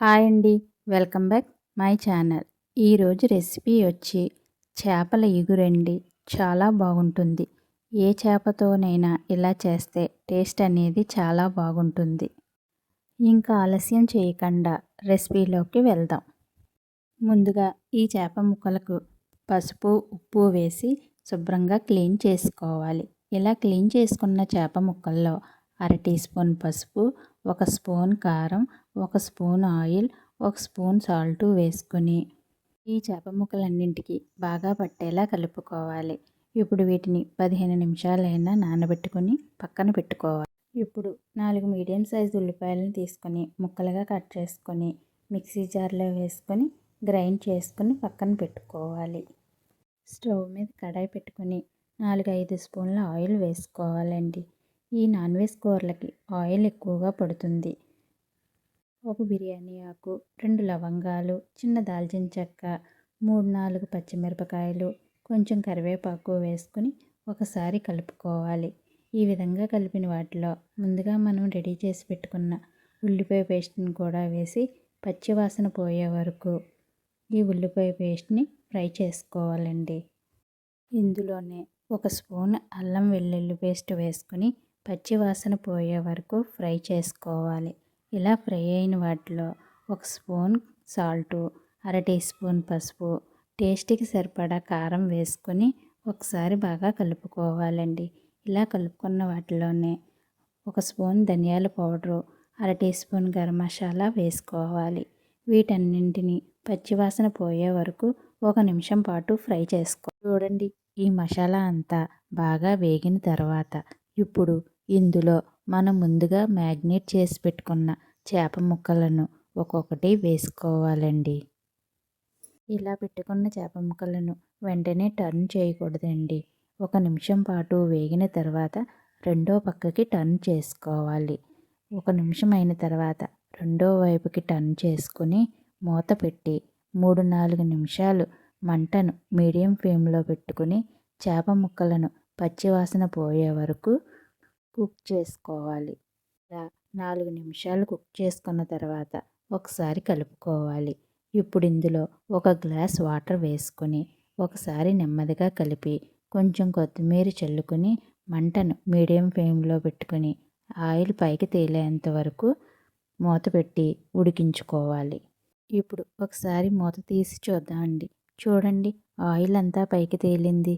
Hi అండి. Welcome back my channel. ఈరోజు recipe వచ్చి చేపల ఇగురండి చాలా బాగుంటుంది. ఏ చేపతోనైనా ఇలా చేస్తే టేస్ట్ అనేది చాలా బాగుంటుంది. ఇంకా ఆలస్యం చేయకుండా రెసిపీలోకి వెళ్దాం. ముందుగా ఈ చేప ముక్కలకు పసుపు ఉప్పు వేసి శుభ్రంగా క్లీన్ చేసుకోవాలి. ఇలా క్లీన్ చేసుకున్న చేప ముక్కల్లో అర టీ స్పూన్ పసుపు ఒక స్పూన్ కారం ఒక స్పూన్ ఆయిల్ ఒక స్పూన్ సాల్ట్ వేసుకొని ఈ చేప ముక్కలన్నింటికి బాగా పట్టేలా కలుపుకోవాలి. ఇప్పుడు వీటిని పదిహేను నిమిషాలైనా నానబెట్టుకొని పక్కన పెట్టుకోవాలి. ఇప్పుడు నాలుగు మీడియం సైజు ఉల్లిపాయలను తీసుకొని ముక్కలుగా కట్ చేసుకొని మిక్సీ జార్లో వేసుకొని గ్రైండ్ చేసుకొని పక్కన పెట్టుకోవాలి. స్టవ్ మీద కడాయి పెట్టుకొని నాలుగు ఐదు స్పూన్ల ఆయిల్ వేసుకోవాలండి. ఈ నాన్ వెజ్ కూరలకి ఆయిల్ ఎక్కువగా పడుతుంది. ఒక బిర్యానీ ఆకు రెండు లవంగాలు చిన్న దాల్చిన చెక్క మూడు నాలుగు పచ్చిమిరపకాయలు కొంచెం కరివేపాకు వేసుకుని ఒకసారి కలుపుకోవాలి. ఈ విధంగా కలిపిన వాటిలో ముందుగా మనం రెడీ చేసి పెట్టుకున్న ఉల్లిపాయ పేస్ట్ని కూడా వేసి పచ్చివాసన పోయే వరకు ఈ ఉల్లిపాయ పేస్ట్ని ఫ్రై చేసుకోవాలండి. ఇందులోనే ఒక స్పూన్ అల్లం వెల్లుల్లి పేస్ట్ వేసుకుని పచ్చివాసన పోయే వరకు ఫ్రై చేసుకోవాలి. ఇలా ఫ్రై అయిన వాటిలో ఒక స్పూన్ సాల్టు అర టీ స్పూన్ పసుపు టేస్ట్కి సరిపడా కారం వేసుకొని ఒకసారి బాగా కలుపుకోవాలండి. ఇలా కలుపుకున్న వాటిలోనే ఒక స్పూన్ ధనియాల పౌడరు అర టీ స్పూన్ గరం మసాలా వేసుకోవాలి. వీటన్నింటిని పచ్చివాసన పోయే వరకు ఒక నిమిషం పాటు ఫ్రై చేసుకో చూడండి. ఈ మసాలా అంతా బాగా వేగిన తర్వాత ఇప్పుడు ఇందులో మనం ముందుగా మ్యాగ్నేట్ చేసి పెట్టుకున్న చేప ముక్కలను ఒక్కొక్కటి వేసుకోవాలండి. ఇలా పెట్టుకున్న చేప ముక్కలను వెంటనే టర్న్ చేయకూడదండి. ఒక నిమిషం పాటు వేగిన తర్వాత రెండో పక్కకి టర్న్ చేసుకోవాలి. ఒక నిమిషం అయిన తర్వాత రెండో వైపుకి టర్న్ చేసుకుని మూత పెట్టి మూడు నాలుగు నిమిషాలు మంటను మీడియం ఫ్లేమ్లో పెట్టుకుని చేప ముక్కలను పచ్చివాసన పోయే వరకు కుక్ చేసుకోవాలి. ఇలా నాలుగు నిమిషాలు కుక్ చేసుకున్న తర్వాత ఒకసారి కలుపుకోవాలి. ఇప్పుడు ఇందులో ఒక గ్లాస్ వాటర్ వేసుకొని ఒకసారి నెమ్మదిగా కలిపి కొంచెం కొత్తిమీర చల్లుకొని మంటను మీడియం ఫ్లేమ్లో పెట్టుకొని ఆయిల్ పైకి తేలేంత వరకు మూత పెట్టి ఉడికించుకోవాలి. ఇప్పుడు ఒకసారి మూత తీసి చూద్దామండి చూడండి ఆయిల్ అంతా పైకి తేలింది.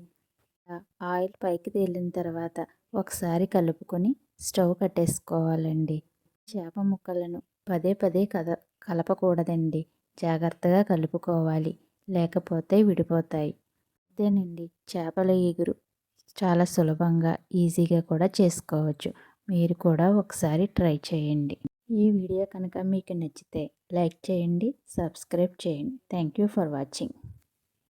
ఆయిల్ పైకి తేలిన తర్వాత ఒకసారి కలుపుకొని స్టవ్ కట్టేసుకోవాలండి. చేప ముక్కలను పదే పదే కద కలపకూడదండి. జాగ్రత్తగా కలుపుకోవాలి. లేకపోతే విడిపోతాయి. అంతేనండి. చేపల ఎగురు చాలా సులభంగా ఈజీగా కూడా చేసుకోవచ్చు. మీరు కూడా ఒకసారి ట్రై చేయండి. ఈ వీడియో కనుక మీకు నచ్చితే లైక్ చేయండి సబ్స్క్రైబ్ చేయండి. Thank you for watching.